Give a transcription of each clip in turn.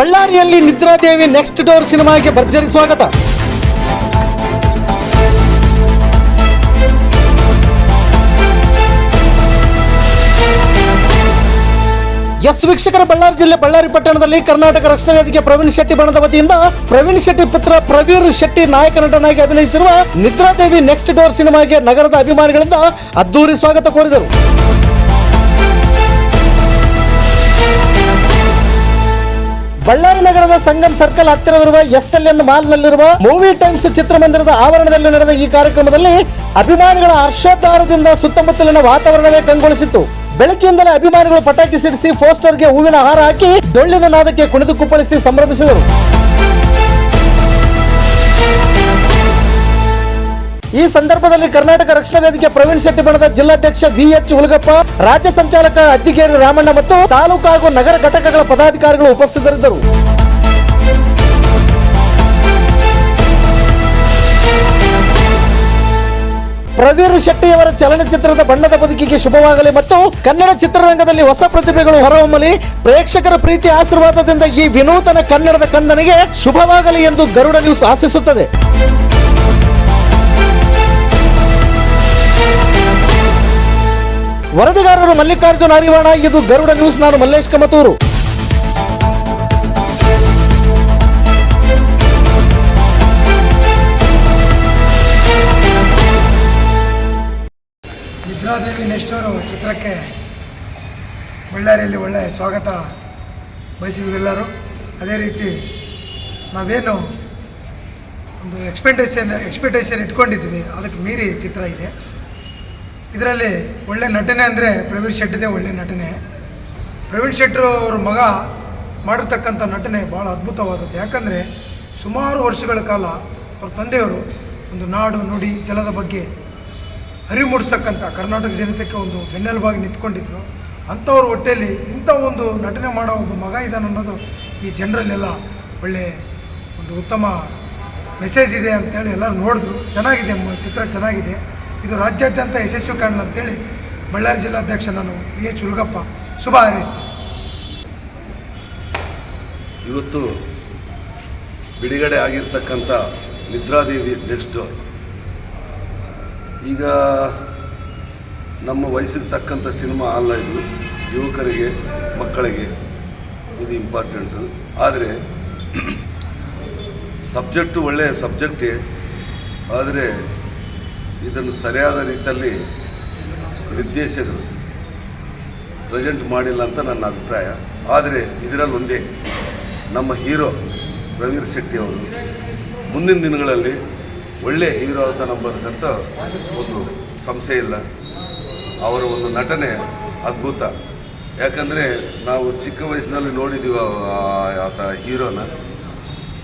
ಬಳ್ಳಾರಿಯಲ್ಲಿ ನಿದ್ರಾದೇವಿ next door ಸಿನಿಮಾಗೆ ಭರ್ಜರಿ ಸ್ವಾಗತ. ಎಸ್ ವೀಕ್ಷಕರ ಬಳ್ಳಾರಿ ಜಿಲ್ಲೆ ಬಳ್ಳಾರಿ ಪಟ್ಟಣದಲ್ಲಿ ಕರ್ನಾಟಕ ರಕ್ಷಣಾ ವೇದಿಕೆ ಪ್ರವೀಣ್ ಶೆಟ್ಟಿ ಬಣದ ವತಿಯಿಂದ ಪ್ರವೀಣ್ ಶೆಟ್ಟಿ ಪುತ್ರ ಪ್ರವೀರ್ ಶೆಟ್ಟಿ ನಾಯಕ ನಟನಾಗಿ ಅಭಿನಯಿಸಿರುವ ನಿದ್ರಾದೇವಿ ನೆಕ್ಸ್ಟ್ ಡೋರ್ ಸಿನಿಮಾಗೆ ನಗರದ ಅಭಿಮಾನಿಗಳಿಂದ ಅದ್ದೂರಿ ಸ್ವಾಗತ ಕೋರಿದರು. ಬಳ್ಳಾರಿ ನಗರದ ಸಂಗಮ್ ಸರ್ಕಲ್ ಹತ್ತಿರವಿರುವ ಎಸ್ ಎಲ್ ಎನ್ ಮಾಲ್ನಲ್ಲಿರುವ ಮೂವಿ ಟೈಮ್ಸ್ ಚಿತ್ರಮಂದಿರದ ಆವರಣದಲ್ಲಿ ನಡೆದ ಈ ಕಾರ್ಯಕ್ರಮದಲ್ಲಿ ಅಭಿಮಾನಿಗಳ ಹರ್ಷೋದ್ಧಾರದಿಂದ ಸುತ್ತಮುತ್ತಲಿನ ವಾತಾವರಣವೇ ಕಂಗೊಳಿಸಿತ್ತು. ಬೆಳಗ್ಗೆಯಿಂದಲೇ ಅಭಿಮಾನಿಗಳು ಪಟಾಕಿ ಸಿಡಿಸಿ ಪೋಸ್ಟರ್ಗೆ ಹೂವಿನ ಹಾರ ಹಾಕಿ ಡೊಳ್ಳಿನ ನಾದಕ್ಕೆ ಕುಣಿದು ಕುಪ್ಪಳಿಸಿ ಸಂಭ್ರಮಿಸಿದರು. ಈ ಸಂದರ್ಭದಲ್ಲಿ ಕರ್ನಾಟಕ ರಕ್ಷಣಾ ವೇದಿಕೆ ಪ್ರವೀಣ್ ಶೆಟ್ಟಿ ಬಣದ ಜಿಲ್ಲಾಧ್ಯಕ್ಷ ವಿ ಎಚ್ ಹುಲಗಪ್ಪ, ರಾಜ್ಯ ಸಂಚಾಲಕ ಅದ್ದಿಗೇರಿ ರಾಮಣ್ಣ ಮತ್ತು ತಾಲೂಕು ಹಾಗೂ ನಗರ ಘಟಕಗಳ ಪದಾಧಿಕಾರಿಗಳು ಉಪಸ್ಥಿತರಿದ್ದರು. ಪ್ರವೀರ್ ಶೆಟ್ಟಿಯವರ ಚಲನಚಿತ್ರದ ಬಣ್ಣದ ಬದುಕಿಗೆ ಶುಭವಾಗಲಿ ಮತ್ತು ಕನ್ನಡ ಚಿತ್ರರಂಗದಲ್ಲಿ ಹೊಸ ಪ್ರತಿಭೆಗಳು ಹೊರಹೊಮ್ಮಲಿ, ಪ್ರೇಕ್ಷಕರ ಪ್ರೀತಿ ಆಶೀರ್ವಾದದಿಂದ ಈ ವಿನೂತನ ಕನ್ನಡದ ಕಂದನಿಗೆ ಶುಭವಾಗಲಿ ಎಂದು ಗರುಡ ನ್ಯೂಸ್ ಆಶಿಸುತ್ತದೆ. ವರದಿಗಾರರು ಮಲ್ಲಿಕಾರ್ಜುನ ಹರಿವಾಣ ಇದು ಗರುಡ ನ್ಯೂಸ್ ನಾನು ಮಲ್ಲೇಶ್ ಕಮತೂರು. ನಿದ್ರಾದೇವಿ ನೆಕ್ಸ್ಟ್ ಅವರು ಚಿತ್ರಕ್ಕೆ ಬಳ್ಳಾರಿಯಲ್ಲಿ ಒಳ್ಳೆಯ ಸ್ವಾಗತ ಬಯಸಿದ್ರೆಲ್ಲರೂ. ಅದೇ ರೀತಿ ನಾವೇನು ಒಂದು ಎಕ್ಸ್ಪೆಕ್ಟೇಷನ್ ಎಕ್ಸ್ಪೆಕ್ಟೇಷನ್ ಇಟ್ಕೊಂಡಿದ್ವಿ. ಅದಕ್ಕೆ ಮೀರಿ ಚಿತ್ರ ಇದೆ. ಇದರಲ್ಲಿ ಒಳ್ಳೆ ನಟನೆ ಅಂದರೆ ಪ್ರವೀಣ್ ಶೆಟ್ಟಿದೇ ಒಳ್ಳೆ ನಟನೆ. ಪ್ರವೀಣ್ ಶೆಟ್ಟರು ಅವ್ರ ಮಗ ಮಾಡಿರ್ತಕ್ಕಂಥ ನಟನೆ ಭಾಳ ಅದ್ಭುತವಾದದ್ದು. ಯಾಕಂದರೆ ಸುಮಾರು ವರ್ಷಗಳ ಕಾಲ ಅವ್ರ ತಂದೆಯವರು ಒಂದು ನಾಡು, ನುಡಿ, ಜಲದ ಬಗ್ಗೆ ಅರಿವು ಮೂಡಿಸ್ತಕ್ಕಂಥ ಕರ್ನಾಟಕ ಜನತೆಗೆ ಒಂದು ಬೆನ್ನೆಲುಬಾಗಿ ನಿಂತ್ಕೊಂಡಿದ್ರು. ಅಂಥವ್ರ ಹೊಟ್ಟೆಯಲ್ಲಿ ಇಂಥ ಒಂದು ನಟನೆ ಮಾಡೋ ಒಬ್ಬ ಮಗ ಇದ್ದಾನೆ ಅನ್ನೋದು ಈ ಜನರಲ್ಲೆಲ್ಲ ಒಳ್ಳೆ ಒಂದು ಉತ್ತಮ ಮೆಸೇಜ್ ಇದೆ ಅಂತೇಳಿ ಎಲ್ಲರೂ ನೋಡಿದ್ರು. ಚೆನ್ನಾಗಿದೆ ಚಿತ್ರ ಚೆನ್ನಾಗಿದೆ. ಇದು ರಾಜ್ಯಾದ್ಯಂತ ಯಶಸ್ವಿ ಕಾರಣ ಅಂತೇಳಿ ಬಳ್ಳಾರಿ ಜಿಲ್ಲಾಧ್ಯಕ್ಷ ನಾನು ವಿ ಎಚ್ ಹುರುಗಪ್ಪ ಶುಭ ಹಾರೈಸ್ತೀನಿ. ಇವತ್ತು ಬಿಡುಗಡೆ ಆಗಿರ್ತಕ್ಕಂಥ ನಿದ್ರಾದೇವಿ ನೆಕ್ಸ್ಟ್ ಈಗ ನಮ್ಮ ವಯಸ್ಸಿಗೆ ತಕ್ಕಂಥ ಸಿನಿಮಾ ಅಲ್ಲ ಇದು, ಯುವಕರಿಗೆ, ಮಕ್ಕಳಿಗೆ ಇದು ಇಂಪಾರ್ಟೆಂಟು ಆದರೆ ಸಬ್ಜೆಕ್ಟು ಒಳ್ಳೆಯ ಸಬ್ಜೆಕ್ಟೇ, ಆದರೆ ಇದನ್ನು ಸರಿಯಾದ ರೀತಿಯಲ್ಲಿ ನಿರ್ದೇಶಕರು ಪ್ರೆಸೆಂಟ್ ಮಾಡಿಲ್ಲ ಅಂತ ನನ್ನ ಅಭಿಪ್ರಾಯ. ಆದರೆ ಇದರಲ್ಲಿ ಒಂದೇ, ನಮ್ಮ ಹೀರೋ ರವೀರ್ ಶೆಟ್ಟಿ ಅವರು ಮುಂದಿನ ದಿನಗಳಲ್ಲಿ ಒಳ್ಳೆ ಹೀರೋ ಅಂತ ನಂಬತಕ್ಕಂಥ ಒಂದು ಸಂಶಯ ಇಲ್ಲ. ಅವರ ಒಂದು ನಟನೆ ಅದ್ಭುತ. ಯಾಕಂದರೆ ನಾವು ಚಿಕ್ಕ ವಯಸ್ಸಿನಲ್ಲಿ ನೋಡಿದ್ದೀವಿ ಆತ ಹೀರೋನ.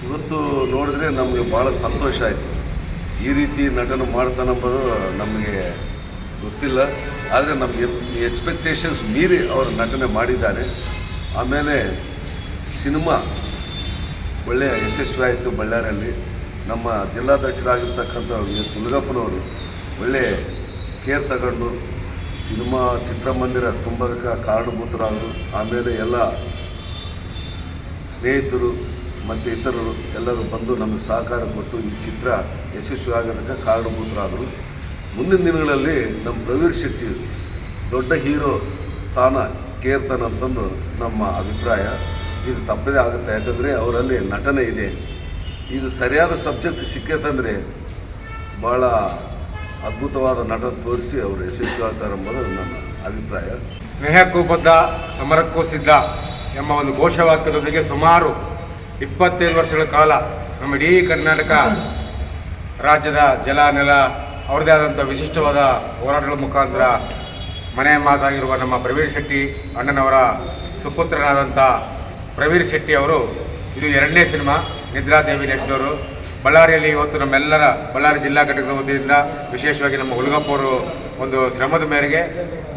ಇವತ್ತು ನೋಡಿದ್ರೆ ನಮಗೆ ಭಾಳ ಸಂತೋಷ ಆಯಿತು. ಈ ರೀತಿ ನಟನೆ ಮಾಡ್ತಾನಂಬೋದು ನಮಗೆ ಗೊತ್ತಿಲ್ಲ. ಆದರೆ ನಮಗೆ ಎಕ್ಸ್ಪೆಕ್ಟೇಷನ್ಸ್ ಮೀರಿ ಅವರು ನಟನೆ ಮಾಡಿದ್ದಾರೆ. ಆಮೇಲೆ ಸಿನಿಮಾ ಒಳ್ಳೆಯ ಯಶಸ್ವಿ ಆಯಿತು ಬಳ್ಳಾರಿಯಲ್ಲಿ. ನಮ್ಮ ಜಿಲ್ಲಾಧ್ಯಕ್ಷರಾಗಿರ್ತಕ್ಕಂಥ ಎಚ್ ಉಲ್ಗಪ್ಪನವರು ಒಳ್ಳೆ ಕೇರ್ ತಗೊಂಡು ಸಿನಿಮಾ ಚಿತ್ರಮಂದಿರ ತುಂಬೋದಕ್ಕೆ ಕಾರಣಭೂತರಾದರು. ಆಮೇಲೆ ಎಲ್ಲ ಸ್ನೇಹಿತರು ಮತ್ತು ಇತರರು ಎಲ್ಲರೂ ಬಂದು ನಮಗೆ ಸಹಕಾರ ಕೊಟ್ಟು ಈ ಚಿತ್ರ ಯಶಸ್ವಿ ಆಗೋದಕ್ಕೆ ಕಾರಣಭೂತರಾದರು. ಮುಂದಿನ ದಿನಗಳಲ್ಲಿ ನಮ್ಮ ಪ್ರವೀರ್ ಶೆಟ್ಟಿ ದೊಡ್ಡ ಹೀರೋ ಸ್ಥಾನ ಕೇರ್ತಾನಂತಂದು ನಮ್ಮ ಅಭಿಪ್ರಾಯ. ಇದು ತಪ್ಪದೇ ಆಗುತ್ತೆ. ಯಾಕಂದರೆ ಅವರಲ್ಲಿ ನಟನೆ ಇದೆ. ಇದು ಸರಿಯಾದ ಸಬ್ಜೆಕ್ಟ್ ಸಿಕ್ಕೈತಂದರೆ ಭಾಳ ಅದ್ಭುತವಾದ ನಟನ ತೋರಿಸಿ ಅವರು ಯಶಸ್ವಿ ಆಗ್ತಾರೆ ಎಂಬುದು ನನ್ನ ಅಭಿಪ್ರಾಯ. ಸ್ನೇಹಕ್ಕೂ ಬದ್ಧ, ಸಮರಕ್ಕೂ ಸಿದ್ಧ ಎಂಬ ಒಂದು ಘೋಷವಾಕ್ಯದೊಂದಿಗೆ ಸುಮಾರು ಇಪ್ಪತ್ತೈದು ವರ್ಷಗಳ ಕಾಲ ನಮ್ಮ ಇಡೀ ಕರ್ನಾಟಕ ರಾಜ್ಯದ ಜಲ ನೆಲ ಅವರದೇ ಆದಂಥ ವಿಶಿಷ್ಟವಾದ ಹೋರಾಟಗಳ ಮುಖಾಂತರ ಮನೆ ಮಾತಾಗಿರುವ ನಮ್ಮ ಪ್ರವೀಣ್ ಶೆಟ್ಟಿ ಅಣ್ಣನವರ ಸುಪುತ್ರನಾದಂಥ ಪ್ರವೀರ್ ಶೆಟ್ಟಿ ಅವರು. ಇದು ಎರಡನೇ ಸಿನಿಮಾ ನಿದ್ರಾದೇವಿ ನೆಟ್ಟವರು. ಬಳ್ಳಾರಿಯಲ್ಲಿ ಇವತ್ತು ನಮ್ಮೆಲ್ಲರ ಬಳ್ಳಾರಿ ಜಿಲ್ಲಾ ಘಟಕದ ವತಿಯಿಂದ ವಿಶೇಷವಾಗಿ ನಮ್ಮ ಹುಲಗಪ್ಪ ಅವರು ಒಂದು ಶ್ರಮದ ಮೇರೆಗೆ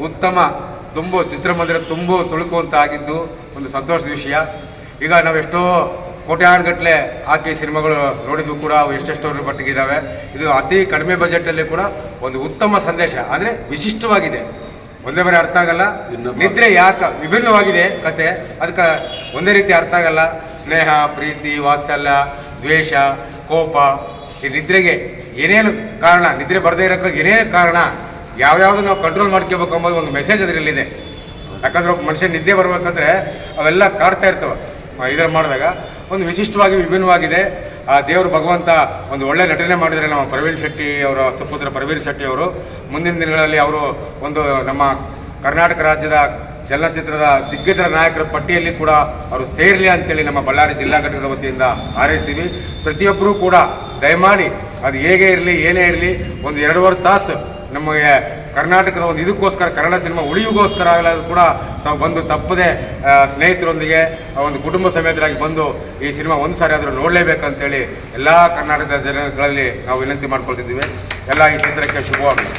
ಉತ್ತಮ ತುಂಬು ಚಿತ್ರಮಂದಿರ ತುಂಬು ತುಳುಕುವಂತ ಆಗಿದ್ದು ಒಂದು ಸಂತೋಷದ ವಿಷಯ. ಈಗ ನಾವೆಷ್ಟೋ ಕೋಟ್ಯಾಂಗಟ್ಟಲೆ ಹಾಕಿ ಸಿನಿಮಾಗಳು ನೋಡಿದ್ದು ಕೂಡ ಅವು ಎಷ್ಟೆಷ್ಟೋ ಮಟ್ಟಿಗೆ ಇದ್ದಾವೆ ಇದು ಅತಿ ಕಡಿಮೆ ಬಜೆಟಲ್ಲಿ ಕೂಡ ಒಂದು ಉತ್ತಮ ಸಂದೇಶ. ಅಂದರೆ ವಿಶಿಷ್ಟವಾಗಿದೆ. ಒಂದೇ ಬಾರಿ ಅರ್ಥ ಆಗಲ್ಲ. ನಿದ್ರೆ ಯಾಕೆ ವಿಭಿನ್ನವಾಗಿದೆ ಕತೆ. ಅದಕ್ಕೆ ಒಂದೇ ರೀತಿ ಅರ್ಥ ಆಗಲ್ಲ. ಸ್ನೇಹ ಪ್ರೀತಿ ವಾತ್ಸಲ್ಯ ದ್ವೇಷ ಕೋಪ. ಈ ನಿದ್ರೆಗೆ ಏನೇನು ಕಾರಣ? ನಿದ್ರೆ ಬರದೇ ಇರೋಕ್ಕೆ ಏನೇನು ಕಾರಣ? ಯಾವ್ಯಾವುದು ನಾವು ಕಂಟ್ರೋಲ್ ಮಾಡ್ಕೋಬೇಕು ಅನ್ನೋದು ಒಂದು ಮೆಸೇಜ್ ಅದರಲ್ಲಿದೆ. ಯಾಕಂದ್ರೆ ಒಬ್ಬ ಮನುಷ್ಯ ನಿದ್ದೆ ಬರ್ಬೇಕಂದ್ರೆ ಅವೆಲ್ಲ ಕಾಡ್ತಾ ಇರ್ತವೆ. ಇದ್ರ ಮಾಡಿದಾಗ ಒಂದು ವಿಶಿಷ್ಟವಾಗಿ ವಿಭಿನ್ನವಾಗಿದೆ. ಆ, ದೇವರು ಭಗವಂತ ಒಂದು ಒಳ್ಳೆ ನಟನೆ ಮಾಡಿದರೆ ನಮ್ಮ ಪ್ರವೀಣ್ ಶೆಟ್ಟಿ ಅವರ ಸುಪುತ್ರ ಪ್ರವೀಣ್ ಶೆಟ್ಟಿ ಅವರು. ಮುಂದಿನ ದಿನಗಳಲ್ಲಿ ಅವರು ಒಂದು ನಮ್ಮ ಕರ್ನಾಟಕ ರಾಜ್ಯದ ಚಲನಚಿತ್ರದ ದಿಗ್ಗಜರ ನಾಯಕರ ಪಟ್ಟಿಯಲ್ಲಿ ಕೂಡ ಅವರು ಸೇರಲಿ ಅಂತೇಳಿ ನಮ್ಮ ಬಳ್ಳಾರಿ ಜಿಲ್ಲಾ ಘಟಕದ ವತಿಯಿಂದ ಹಾರೈಸ್ತೀವಿ. ಪ್ರತಿಯೊಬ್ಬರೂ ಕೂಡ ದಯಮಾಡಿ ಅದು ಹೇಗೆ ಇರಲಿ, ಏನೇ ಇರಲಿ, ಒಂದು ಎರಡೂವರೆ ತಾಸು ನಮಗೆ ಕರ್ನಾಟಕದ ಒಂದು ಇದಕ್ಕೋಸ್ಕರ ಕನ್ನಡ ಸಿನಿಮಾ ಉಳಿವಿಗೋಸ್ಕರ ಆಗಲಾದ್ರೂ ಕೂಡ ತಾವು ಬಂದು ತಪ್ಪದೆ ಸ್ನೇಹಿತರೊಂದಿಗೆ ಒಂದು ಕುಟುಂಬ ಸಮೇತರಾಗಿ ಬಂದು ಈ ಸಿನಿಮಾ ಒಂದು ಸಾರಿ ಆದರೂ ನೋಡಲೇಬೇಕಂತೇಳಿ ಎಲ್ಲ ಕರ್ನಾಟಕದ ಜನಗಳಲ್ಲಿ ನಾವು ವಿನಂತಿ ಮಾಡ್ಕೊಳ್ತಿದ್ದೀವಿ. ಎಲ್ಲ ಈ ಚಿತ್ರಕ್ಕೆ ಶುಭವಾಗಲಿ.